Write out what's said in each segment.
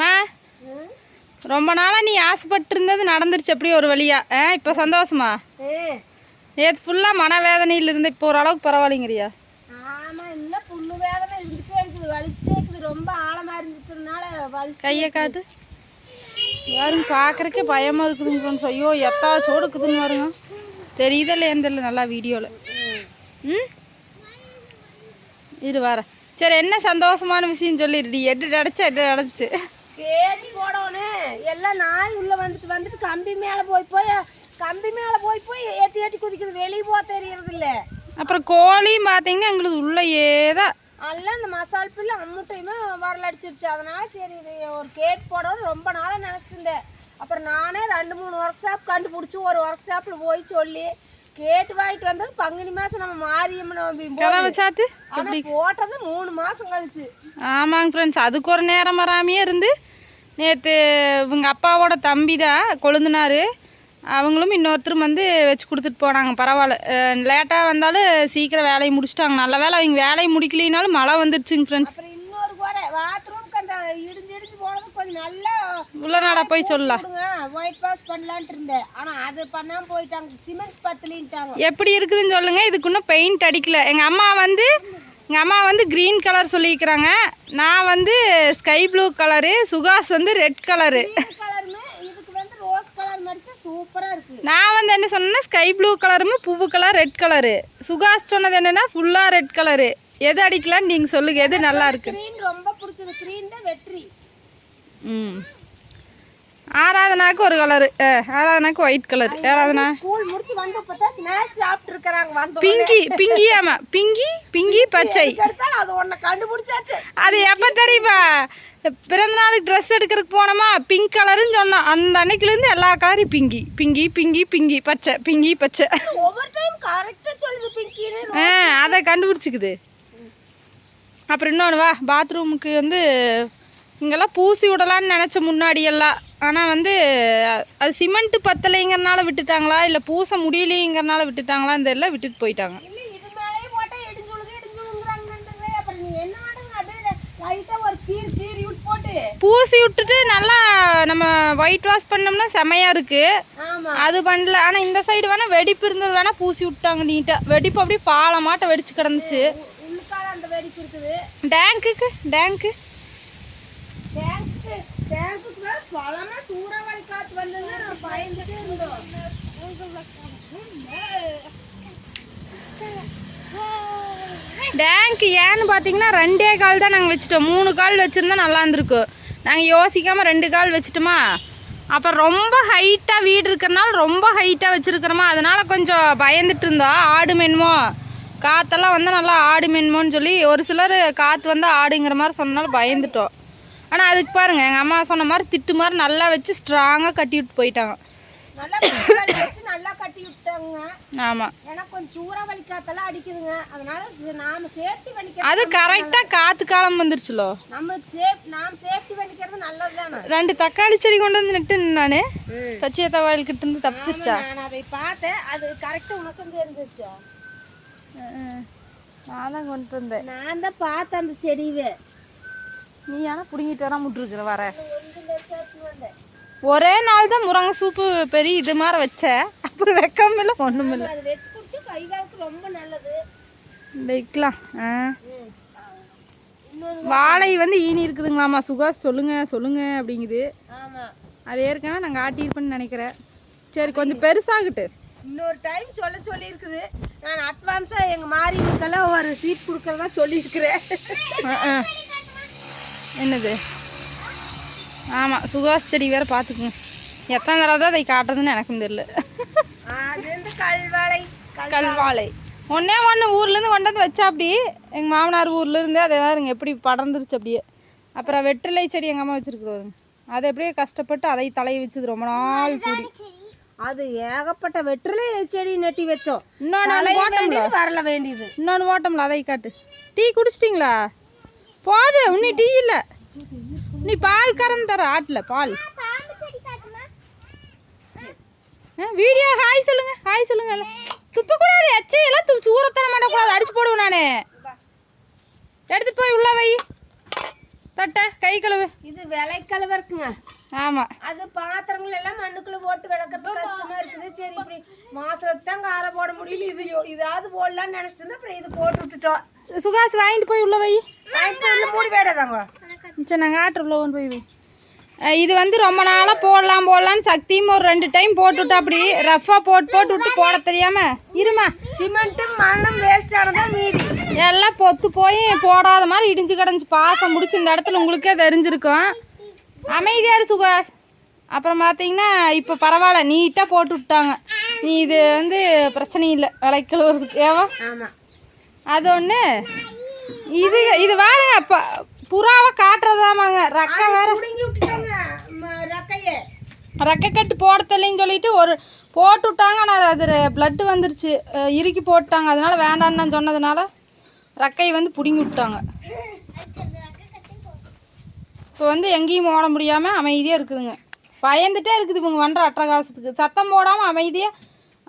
மா. ரொம்ப நாளாக நீ ஆசைப்பட்டு இருந்தது நடந்துருச்சு அப்படியே ஒரு வழியா? ஆ இப்போ சந்தோஷமா? நேற்று ஃபுல்லாக மனவேதனையில் இருந்து இப்போ ஓரளவுக்கு பரவாயில்லைங்கிறியா? ஆமா இல்ல புண்ணு வேதனை இருந்துட்டே இருக்குது. வலிச்சுட்டே இருக்குது. ரொம்ப ஆழமா இருந்துட்டதுனால வலிச்சு கையை காட்டு. யாரும் பார்க்குறக்கே பயமாக இருக்குதுங்க ஃப்ரெண்ட்ஸ். ஐயோ எத்தாச்சோடு இருக்குதுன்னு பாருங்க. தெரியுதல்ல ஏன் தெரியல நல்லா வீடியோவில் ம்? இரு வர. சரி என்ன சந்தோஷமான விஷயம் சொல்லிடுடி எட்டு அடைச்சா எட்டு அடைச்சு. கேடி போடணும் எல்லாம் நாய் உள்ள வந்துட்டு வந்துட்டு கம்பி மேல போய் போய் கம்பி மேல போய் போய் எட்டி எட்டி குதிக்குது. வெளியே போக தெரியறது இல்ல அப்புறம் கோழியும் பார்த்தீங்கன்னா எங்களுக்கு உள்ளேயே தான் எல்லாம் இந்த மசால் பில்லு அம்முட்டையுமே வரல அடிச்சிருச்சு அதனால சரி இது ஒரு கேட் போடணும் ரொம்ப நாளாக நினச்சிட்டு இருந்தேன். அப்புறம் நானே ரெண்டு மூணு ஒர்க் ஷாப் கண்டுபிடிச்சி ஒரு ஒர்க் ஷாப்பில் போய் சொல்லி கேட்டு வாங்கிட்டு வந்தது பங்குனி மாதம் நம்ம மாரியம்மன். கிளம்ப சாத்து? ஆனா போட்டது மூணு மாசம் கழிச்சு. ஆமாங்க ஃப்ரெண்ட்ஸ் அதுக்கு ஒரு நேரம் வராமையே இருந்து நேற்று இவங்க அப்பாவோட தம்பி தான் கொழுந்தினார். அவங்களும் இன்னொருத்தரும் வந்து வச்சு கொடுத்துட்டு போனாங்க. பரவாயில்ல. லேட்டாக வந்தாலும் சீக்கிரம் வேலையை முடிச்சிட்டாங்க. நல்ல வேலை அவங்க வேலையை முடிக்கலினாலும் மழை வந்துருச்சுங்க ஃப்ரெண்ட்ஸ் இன்னொரு பாத்ரூம்க்கு அந்த இடிஞ்சு இடிஞ்சு போனது கொஞ்சம் நல்லா உள்ளநாடா போய் சொல்லலாம் கொடுங்க ஒயிட் வாஷ் பண்ணலான்ட்டு இருந்தேன். ஆனா அது பண்ணாம போயிட்டாங்க. சிமெண்ட் பத்தலின்ட்டாங்க. எப்படி இருக்குதுன்னு சொல்லுங்கள் இதுக்கு இன்னும் பெயிண்ட் அடிக்கல. எங்கள் அம்மா வந்து எங்கள் அம்மா வந்து க்ரீன் கலர் சொல்லியிருக்கிறாங்க. நான் வந்து ஸ்கை ப்ளூ கலரு சுகாஸ் வந்து ரெட் கலரு நான் வந்து என்ன சொன்னேன்னா ஸ்கை ப்ளூ கலரும் பூவு கலர் ரெட் கலரு சுகாஸ் சொன்னது என்னன்னா ஃபுல்லாக ரெட் கலரு எது அடிக்கலான்னு நீங்கள் சொல்லுங்க. எது நல்லா இருக்கு? ரொம்ப பிடிச்சது. கிரீன் தான் வெற்றி. ம். ஆராதனாக்கு ஒரு கலரு ஆராதனாக்கு ஒயிட் கலர் ஆராதனா ஸ்கூல் முடிச்சு வந்து இப்பதான் ஸ்நாக்ஸ் சாப்பிட்டு இருக்கிறாங்க வந்தோம் பிங்கி பிங்கி ஆமாம் பிங்கி பிங்கி பச்சை. அது ஒன்ன கண்டுபிடிச்சாச்சு. அது எப்போ தெரியுமா? பிறந்த நாளுக்கு ட்ரெஸ் எடுக்கிறதுக்கு போனோமா? பிங்க் கலருன்னு சொன்னோம். அந்த அன்னைக்குலேருந்து எல்லா கலரும் பிங்கி. பிங்கி பிங்கி பிங்கி பச்சை பிங்கி பச்சை. ஒவ்வொரு டைம் கரெக்டா சொல்லுது பிங்கின்னு. ஆ அதை கண்டுபிடிச்சிக்குது. அப்புறம் இன்னொன்று வா பாத்ரூமுக்கு வந்து இங்கெல்லாம் பூசி விடலான்னு நினச்ச முன்னாடி எல்லாம் ஆனால் வந்து அது சிமெண்ட்டு பத்தலைங்கிறனால விட்டுட்டாங்களா? இல்லை பூச முடியலைங்கிறனால விட்டுட்டாங்களான்னு தெரியல விட்டுட்டு போயிட்டாங்க. பூசி விட்டுட்டு நல்லா நம்ம ஒயிட் வாஷ் பண்ணோம்னா செமையாக இருக்குது ஆமா. அது பண்ணல. ஆனால் இந்த சைடு வேணால் வெடிப்பு இருந்தது வேணால் பூசி விட்டாங்க நீட்டாக வெடிப்பு அப்படியே பாலமாட்ட வெடிச்சு கிடந்துச்சு. உள்ளுக்கால அந்த வெடிப்பு இருக்குது. டேங்க்குக்கு டேங்க்கு டேங்க்கு டேங்க்குக்கு மேல பழமா சூறாவளி காத்து வந்ததுல நான் பயந்துட்டே இருந்தோம். டேங்க் ஏன்னு பார்த்தீங்கன்னா ரெண்டே கால் தான் நாங்கள் வச்சுட்டோம். மூணு கால் வச்சுருந்தா நல்லா இருந்திருக்கு. நாங்கள் யோசிக்காமல் ரெண்டு கால் வச்சுட்டோமா? அப்போ ரொம்ப ஹைட்டாக வீடு இருக்கிறனால ரொம்ப ஹைட்டாக வச்சுருக்கிறோமா? அதனால் கொஞ்சம் பயந்துட்டு இருந்தோம். ஆடு மென்மோ? காற்றெல்லாம் வந்தால் நல்லா ஆடு மென்மோன்னு சொல்லி ஒரு சிலர் காற்று வந்தால் ஆடுங்கிற மாதிரி சொன்னாலும் பயந்துட்டோம். ஆனால் அதுக்கு பாருங்கள் எங்கள் அம்மா சொன்ன மாதிரி திட்டு மாதிரி நல்லா வச்சு ஸ்ட்ராங்காக கட்டி விட்டு போயிட்டாங்க. நல்லா கட்டி விட்டாங்க. ஆமாம் ஏன்னா கொஞ்சம் சூறாவளி காத்தெல்லாம் அடிக்குதுங்க. அதனால நாம சேஃப்டி பண்ணிக்கிறது அது கரெக்டாக காற்று காலம் வந்துருச்சுலோ? நம்மளுக்கு சேஃப் நாம் சேஃப்டி பண்ணிக்கிறது நல்லது தானே? ரெண்டு தக்காளி செடி கொண்டு வந்து நட்டு நான். பச்சை தவாயில் கிட்ட இருந்து தப்பிச்சிருச்சா? நான் அதை பார்த்தேன். அது கரெக்டாக உனக்கும் தெரிஞ்சிருச்சா? நான் தான் கொண்டு வந்தேன். நான் தான் பார்த்தேன் அந்த செடியவே நீ ஆனால் பிடுங்கிட்டு வர சேர்த்து வந்தேன் ஒரே நாள் தான் முருங்கை சூப்பு பெரிய இது மாதிரி வச்சேன் அப்புறம் வைக்காம இல்லை ஒன்றும் இல்லை அது வச்சு குடிச்சு கை காலுக்கு ரொம்ப நல்லது. வைக்கலாம். ஆ. வாழை வந்து ஈனி இருக்குதுங்களாம்மா. சுகாஷ் சொல்லுங்க சொல்லுங்க அப்படிங்குது. அது ஏற்கனவே நாங்கள் ஆட்டியிருப்பேன்னு நினைக்கிறேன். சரி கொஞ்சம் பெருசாகட்டு. இன்னொரு டைம் சொல்ல சொல்லியிருக்குது. நான் அட்வான்ஸாக எங்கள் மாரியம்முக்கெல்லாம் ஒரு சீட் கொடுக்குறதா சொல்லியிருக்கிறேன். என்னது? ஆமாம் சுகாஷ் செடி வேறு பார்த்துக்குங்க எத்தனை தடவை தான் அதை காட்டுறதுன்னு எனக்கும் தெரியல. அது வந்து கல்வாழை கல் கல்வாழை. ஒன்றே ஒன்று ஊர்லேருந்து கொண்டு வந்து வச்சா அப்படி. எங்கள் மாமனார் ஊர்லேருந்து அதை பாருங்க எப்படி படர்ந்துருச்சு அப்படியே. அப்புறம் வெற்றிலை செடி எங்கள் அம்மா வச்சுருக்கு பாருங்க. அதை எப்படியே கஷ்டப்பட்டு அதை தலையை வச்சது ரொம்ப நாள் கூடி. அது ஏகப்பட்ட வெற்றிலை செடி நட்டி வச்சோம். இன்னொன்று வரல வேண்டியது. இன்னொன்று ஓட்டம்ல அதை காட்டு. டீ குடிச்சிட்டிங்களா? போது இன்னி டீ இல்லை. நீ பால் கறந்து தர ஆட்டில் பால். வீடியோ ஹாய் சொல்லுங்க ஹாய் சொல்லுங்க. துப்பக்கூடாது எச்சை எல்லாம் துப்பு சூரத்தனம் பண்ணக்கூடாது அடிச்சு போடுவேன் நான். எடுத்துட்டு போய் உள்ள வை. தட்டை கை கழுவு. இது விளைக்கழுவ இருக்குங்க ஆமாம் அது பாத்திரங்கள் எல்லாம் மண்ணுக்குள்ள போட்டு விளக்குறது கஷ்டமா இருக்குது. சரி இப்படி மாசத்துக்கு தான் காரம் போட முடியல. இது இதாவது போடலாம்னு நினைச்சிட்டு இருந்தேன், அப்புறம் இது போட்டு விட்டுட்டோம். சுகாஸ் வாங்கிட்டு போய் உள்ள வை. வாங்கிட்டு உள்ள மூடி வேடாதாங்க சரி நாங்கள் ஆட்டு உள்ள கொண்டு போய் வை. அஹ் இது வந்து ரொம்ப நாளாக போடலாம் போடலான்னு சக்தியும் ஒரு ரெண்டு டைம் போட்டுவிட்டா அப்படி ரஃப்பாக போட்டு போட்டு விட்டு போட தெரியாம. இருமா. சிமெண்ட்டும் மண்ணும் வேஸ்ட் ஆனதான் மீதி. எல்லாம் பொத்து போய் போடாத மாதிரி இடிஞ்சு கிடந்துச்சு. பாசம் முடிச்சு இந்த இடத்துல உங்களுக்கே தெரிஞ்சிருக்கும். அமைதியாக இரு சுகாஸ் அப்புறம் பார்த்தீங்கன்னா இப்போ பரவாயில்ல நீட்டாக போட்டு விட்டாங்க. நீ இது வந்து பிரச்சனை இல்லை விளைக்கழுவுறதுக்கு ஏவா? அது ஒன்று இது இது பாருங்க ப புறாவை காட்டுறதாமாங்க. ரெக்கை வேற. ரெக்கை கட்டு போட தெரியலன்னு சொல்லிட்டு ஒரு போட்டு விட்டாங்க ஆனால் அது பிளட்டு வந்துருச்சு. இறுக்கி போட்டாங்க அதனால வேண்டான்னு சொன்னதுனால ரெக்கையை வந்து பிடுங்கி விட்டாங்க. இப்போ வந்து எங்கேயும் ஓட முடியாமல் அமைதியாக இருக்குதுங்க. பயந்துட்டே இருக்குது இவங்க பண்ணுற அட்டகாசத்துக்கு. சத்தம் போடாமல் அமைதியாக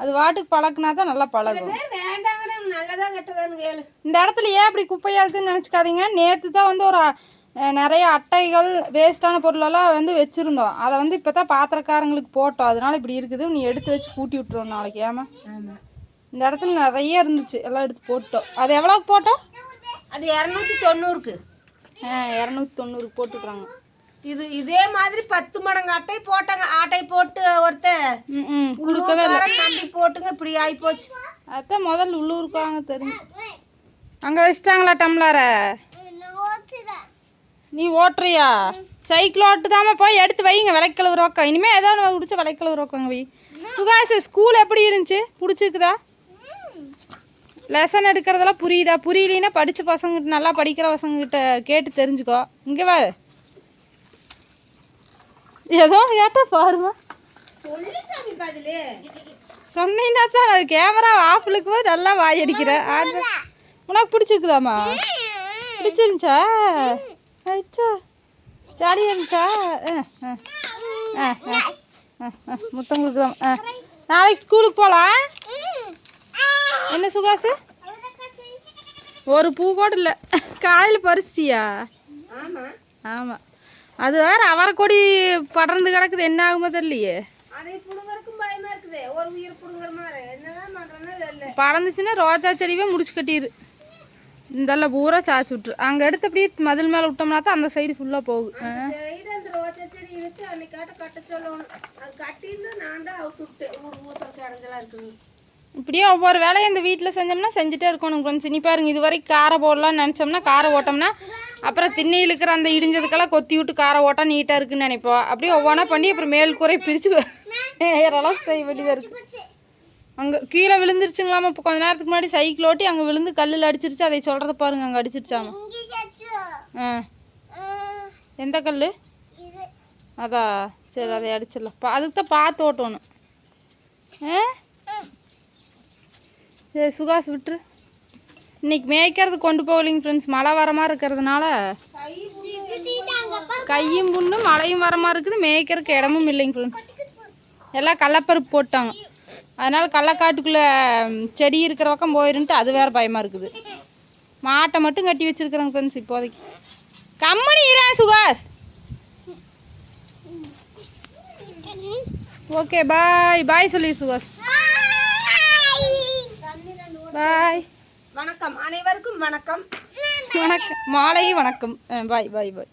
அது வாட்டுக்கு பழக்குனா தான் நல்லா பழகும். பேர் வேண்டாங்கிற நல்லதா கெட்டதான்னு கேளு. இந்த இடத்துல ஏன் இப்படி குப்பையாக இருக்குதுன்னு நினச்சிக்காதீங்க. நேற்று தான் வந்து ஒரு நிறைய அட்டைகள் வேஸ்ட்டான பொருளெல்லாம் வந்து வச்சுருந்தோம். அதை வந்து இப்போ தான் பாத்திரக்காரங்களுக்கு போட்டோம். அதனால இப்படி இருக்குது. நீ எடுத்து வச்சு கூட்டி விட்டுருவோம் நாளைக்கு. ஏமா இந்த இடத்துல நிறைய இருந்துச்சு. எல்லாம் எடுத்து போட்டோம் அது எவ்வளோக்கு போட்டோம்? அது இரநூத்தி தொண்ணூறுக்கு. இரநூத்தி தொண்ணூறுக்கு போட்டுட்றாங்க. இது இதே மாதிரி பத்து மடங்கு அட்டை போட்டாங்க. ஆட்டை போட்டு ம் கொடுக்கவே இல்லை. நம்பி போட்டுங்க இப்படி ஆகி போச்சு அதான் முதல்ல உள்ளூருக்கு வாங்க தெரியும். அங்கே வச்சிட்டாங்களா டம்ளாரை? நீ ஓட்டுறியா? சைக்கிள் ஓட்டுதாம போய் எடுத்து வைங்க விளைக்கழுவு ரோக்கம். இனிமேல் ஏதாவது நம்ம பிடிச்ச விளைக்கழுவு ரோக்கங்க வை. சுகாஸ் ஸ்கூல் எப்படி இருந்துச்சு? பிடிச்சிருக்குதா? லெசன் எடுக்கிறதெல்லாம் புரியுதா? புரியலைன்னா படித்த பசங்கிட்ட நல்லா படிக்கிற பசங்ககிட்ட கேட்டு தெரிஞ்சுக்கோ. இங்கே பாரு. ஏதோ கேட்டா பாருமா. சொன்னீங்கன்னா தான் அது கேமரா ஆப்பிளுக்கு போது நல்லா வாய் அடிக்கிற. உனக்கு பிடிச்சிருக்குதாம்மா? பிடிச்சிருந்துச்சா? அச்சோ. ஜாலியாக இருந்துச்சா? ஆ ஆ. ஆ ஆ. ஆ முத்தம் கொடுக்குதாம் ஆ. நாளைக்கு ஸ்கூலுக்கு போகலாம் என்ன சுகாசு? ஒரு பூ கூட இல்லை. காலையில் பறிச்சிட்டியா? ஆமா. ஆமாம் அது வேற அவரைக்கொடி படர்ந்து கிடக்குது. என்ன ஆகுமோ தெரியலையே. படர்ந்துச்சுன்னா ரோஜா செடியவே முடிச்சு கட்டிடு இதெல்லாம் பூரா சாய்ச்சி விட்ரு அங்கே எடுத்து அப்படியே மதில் மேலே விட்டோம்னா தான் அந்த சைடு ஃபுல்லாக போகுது. ஆ. சைடு அந்த ரோஜா செடி இழுத்து அன்னைக்காட்ட கட்ட சொல்லணும். அது கட்டியிருந்து நான் தான் அவுத்து விட்டேன் ஊசலுக்கு அடைஞ்சலா இருக்குது. இப்படியே ஒவ்வொரு வேலையும் இந்த வீட்டில் செஞ்சோம்னா செஞ்சுட்டே இருக்கணும் ஃப்ரெண்ட்ஸ் இனி பாருங்க இது வரைக்கும் காரை போடலாம்னு நினச்சோம்னா காரை ஓட்டோம்னா அப்புறம் திண்ணி இழுக்கிற அந்த இடிஞ்சதுக்கெல்லாம் கொத்தி விட்டு காரை ஓட்டா நீட்டாக இருக்குன்னு நினைப்போம். அப்படியே ஒவ்வொன்றா பண்ணி அப்புறம் மேல் கூரை பிரித்து அளவுக்கு செய்ய வேண்டியதாக இருக்குது அங்கே கீழே விழுந்துருச்சுங்களாமா இப்போ கொஞ்ச நேரத்துக்கு முன்னாடி சைக்கிள் ஓட்டி அங்கே விழுந்து கல்லில் அடிச்சிருச்சு அதை சொல்கிறத பாருங்க அங்கே அடிச்சிருச்சாமா? ஆ. எந்த கல் அதா சரி அதை அடிச்சிடலாம். அதுக்கு தான் பார்த்து ஓட்டணும். ஆ? சரி சுகாஸ் விட்டுரு. இன்னைக்கு மேய்க்கிறது கொண்டு போகலிங்க ஃப்ரெண்ட்ஸ் மழை வர மாதிரி இருக்கிறதுனால கையும் புண்ணு மழையும் வர மாதிரி இருக்குது. மேய்க்கிறதுக்கு இடமும் இல்லைங்க ஃப்ரெண்ட்ஸ் எல்லாம் கடலப்பருப்பு போட்டாங்க. அதனால கடலக்காட்டுக்குள்ளே செடி இருக்கிற பக்கம் போயிருன்ட்டு அது வேற பயமாக இருக்குது. மாட்டை மட்டும் கட்டி வச்சிருக்கிறேங்க ஃப்ரெண்ட்ஸ் இப்போதைக்கு. கம்மனி இரா சுகாஸ் ஓகே பாய் பாய் சொல்லி சுகாஸ் பாய். வணக்கம். அனைவருக்கும் வணக்கம். வணக்கம். மாலை வணக்கம். பாய் பாய் பாய்.